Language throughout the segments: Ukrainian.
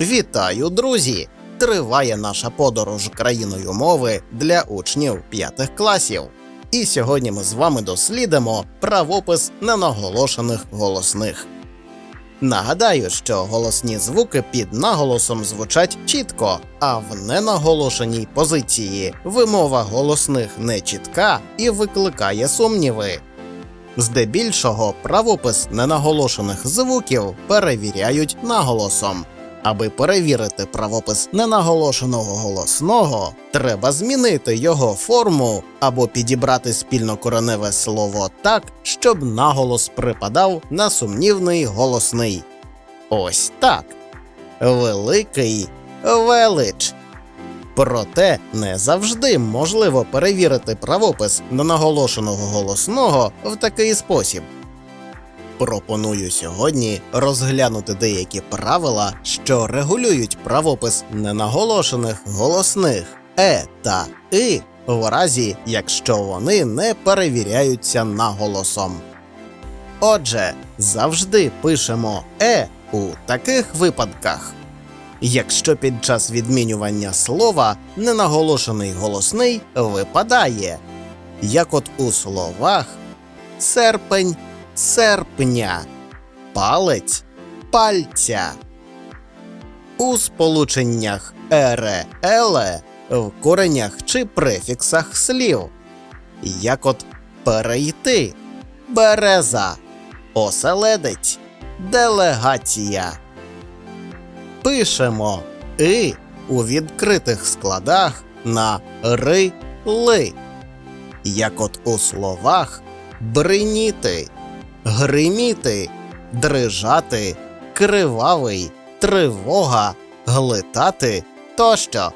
Вітаю, друзі! Триває наша подорож країною мови для учнів п'ятих класів. І сьогодні ми з вами дослідимо правопис ненаголошених голосних. Нагадаю, що голосні звуки під наголосом звучать чітко, а в ненаголошеній позиції вимова голосних не чітка і викликає сумніви. Здебільшого правопис ненаголошених звуків перевіряють наголосом. Аби перевірити правопис ненаголошеного голосного, треба змінити його форму або підібрати спільнокореневе слово так, щоб наголос припадав на сумнівний голосний. Ось так. Великий велич. Проте не завжди можливо перевірити правопис ненаголошеного голосного в такий спосіб. Пропоную сьогодні розглянути деякі правила, що регулюють правопис ненаголошених голосних е та и в разі, якщо вони не перевіряються наголосом. Отже, завжди пишемо е у таких випадках. Якщо під час відмінювання слова ненаголошений голосний випадає, як от у словах серпень серпня, палець пальця. У сполученнях ере еле в коренях чи префіксах слів, як от перейти, береза, оселедець, делегація. Пишемо и у відкритих складах на ри ли, як от у словах бриніти, гриміти, дрижати, кривавий, тривога, глитати тощо.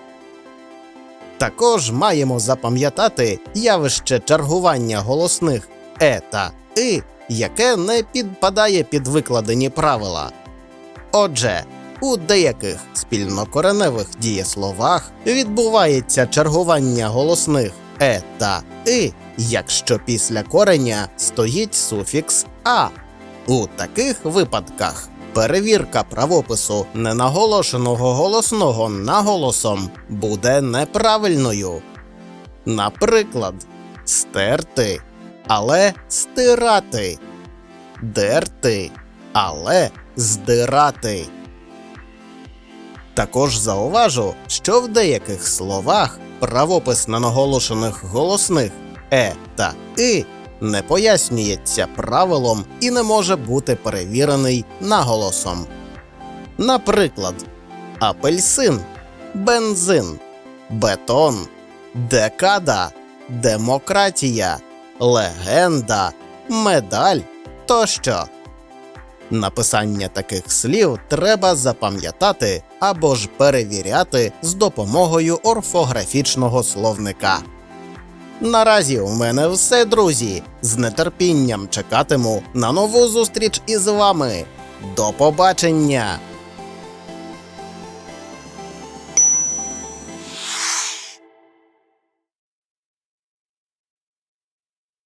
Також маємо запам'ятати явище чергування голосних е та и, яке не підпадає під викладені правила. Отже, у деяких спільнокореневих дієсловах відбувається чергування голосних е та и, якщо після кореня стоїть суфікс а. У таких випадках перевірка правопису ненаголошеного голосного наголосом буде неправильною. Наприклад, стерти, але стирати, дерти, але здирати. Також зауважу, що в деяких словах правопис ненаголошених голосних е та и не пояснюється правилом і не може бути перевірений наголосом. Наприклад, апельсин, бензин, бетон, декада, демократія, легенда, медаль тощо. Написання таких слів треба запам'ятати або ж перевіряти з допомогою орфографічного словника. Наразі у мене все, друзі. З нетерпінням чекатиму на нову зустріч із вами. До побачення!